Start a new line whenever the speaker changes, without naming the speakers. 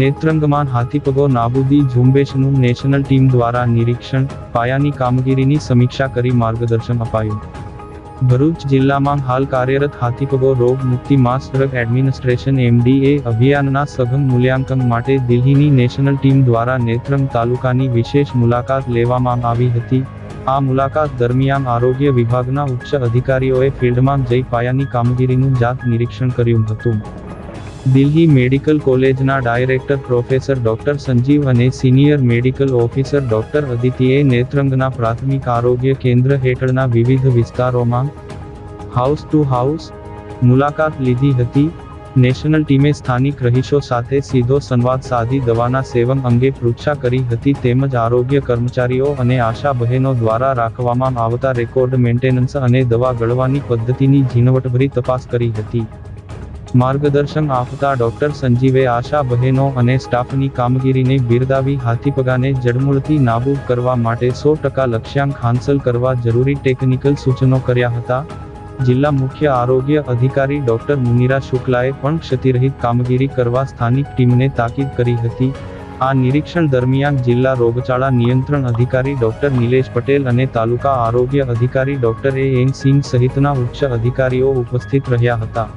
નેત્રંગમાં હાથીપગો નાબૂદી ઝુંબેશનું national team દ્વારા નિરીક્ષણ, પાયાની કામગીરીની સમીક્ષા કરી માર્ગદર્શન અપાયું. ભરૂચ જિલ્લામાં હાલ કાર્યરત હાથીપગો રોગ મુક્તિ માસ ડ્રગ એડમિનિસ્ટ્રેશન એમડીએ અભિયાનના સઘન મૂલ્યાંકન માટે દિલ્હીની નેશનલ ટીમ દ્વારા નેત્રંગ તાલુકાની વિશેષ મુલાકાત લેવામાં આવી હતી. આ મુલાકાત દરમિયાન આરોગ્ય વિભાગના ઉચ્ચ અધિકારીઓએ ફિલ્ડમાં જઈ પાયાની કામગીરીનું જાત નિરીક્ષણ કર્યું હતું. દિલ્હી મેડિકલ કોલેજના ડાયરેક્ટર પ્રોફેસર ડોક્ટર સંજીવ અને સિનિયર મેડિકલ ઓફિસર ડોક્ટર અદિતિએ નેત્રંગના પ્રાથમિક આરોગ્ય કેન્દ્ર હેઠળના વિવિધ વિસ્તારોમાં હાઉસ ટુ હાઉસ મુલાકાત લીધી હતી. નેશનલ ટીમે સ્થાનિક રહીશો સાથે સીધો સંવાદ સાધી દવાના સેવન અંગે પૃચ્છા કરી હતી તેમજ આરોગ્ય કર્મચારીઓ અને આશા બહેનો દ્વારા રાખવામાં આવતા રેકોર્ડ મેન્ટેનન્સ અને દવા ગળવાની પદ્ધતિની ઝીણવટભરી તપાસ કરી હતી. માર્ગદર્શન આપતા ડોક્ટર સંજીવે આશા બહેનો અને સ્ટાફની કામગીરીને બિરદાવી હાથીપગાને જડમૂળથી નાબૂદ કરવા માટે સો ટકા લક્ષ્યાંક હાંસલ કરવા જરૂરી ટેકનિકલ સૂચનો કર્યા હતા. જિલ્લા મુખ્ય આરોગ્ય અધિકારી ડોક્ટર મુનિરા શુક્લાએ પણ ક્ષતિરહિત કામગીરી કરવા સ્થાનિક ટીમને તાકીદ કરી હતી. આ નિરીક્ષણ દરમિયાન જિલ્લા રોગચાળા નિયંત્રણ અધિકારી ડોક્ટર નિલેશ પટેલ અને તાલુકા આરોગ્ય અધિકારી ડોક્ટર એ એન સિંહ સહિતના ઉચ્ચ અધિકારીઓ ઉપસ્થિત રહ્યા હતા.